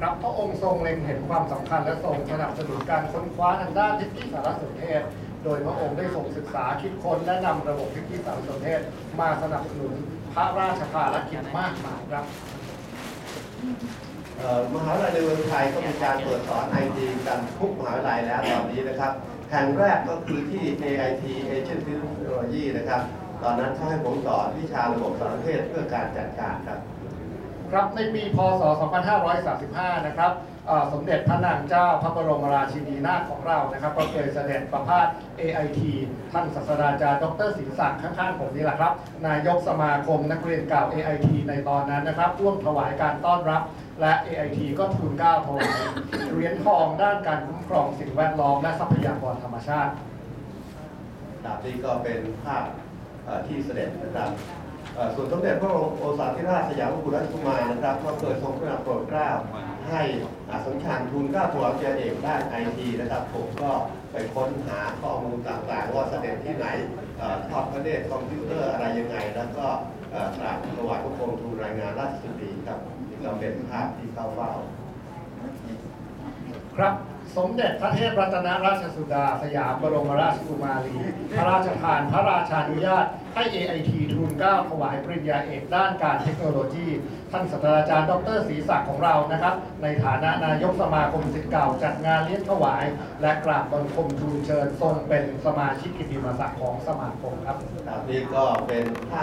ครับพระองค์ทรงเล็งเห็นความสำคัญและทรงสนับสนุนการค้นคว้าทางด้านเทคโนโลยีสารสนเทศ โดยพระองค์ได้ทรงศึกษาคิดค้นและนำระบบเทคโนโลยีสารสนเทศ มาสนับสนุนพระราชภารกิจมากมายครับมหาวิทยาลัยในเมืองไทยก็มีการเปิดสอนไอทีกันทุกมหาวิทยาลัยแล้วตอนนี้นะครับแห่งแรกก็คือที่ AIT Asian Technology นะครับ ตอนนั้นเขาให้ผมสอนวิชาระบบสารสนเทศเพื่อการจัดการครับ ครับในปีพศ 2535 นะครับสมเด็จพระนางเจ้าพระบรมราชินีนาถของเรานะครับ ก็เคยเสด็จประพาส AIT ท่านศาสตราจารย์ดรศิลศักดิ์ข้างๆผมนี่แหละครับ นายกสมาคมนักเรียนเก่า AIT ในตอนนั้นนะครับ ร่วมถวายการต้อนรับและ AIT ก็ทูลเกล้าถวายเหรียญทองด้านการคุ้มครองสิ่งแวดล้อมและทรัพยากรธรรมชาติครับนี่ก็เป็นภาพที่เสด็จนะครับ ส่วนสมเด็จพระองค์โอษาธิราชสยามกุฎราชกุมารนะครับก็เคยทรงพระนามโปรดเกล้าให้สมชันทุนก้าถวายเกียรติเอกด้านไอทีนะครับ ผมก็ไปค้นหาข้อมูลต่างๆ ว่าเสด็จที่ไหนทอดพระเนตรคอมพิวเตอร์อะไรยังไง แล้วก็กราบถวายพระโคมทูลรายงานราชสุดีครับนี่ก็เป็นภาพที่เข้าเฝ้าครับ สมเด็จพระเทพรัตนราชสุดา สยามบรมราชกุมารี พระราชทานพระราชานุญาต ให้ AIT ทูลเกล้าถวายปริญญาเอกด้านการเทคโนโลยี ท่านศาสตราจารย์ดรศรีศักดิ์ของเรานะครับ ในฐานะนายกสมาคมศิษย์เก่าจัดงานเลี้ยงถวาย และกราบบังคมทูลเชิญทรงเป็นสมาชิกกิตติมศักดิ์ของสมาคมครับ ครับนี่ก็เป็นภาพ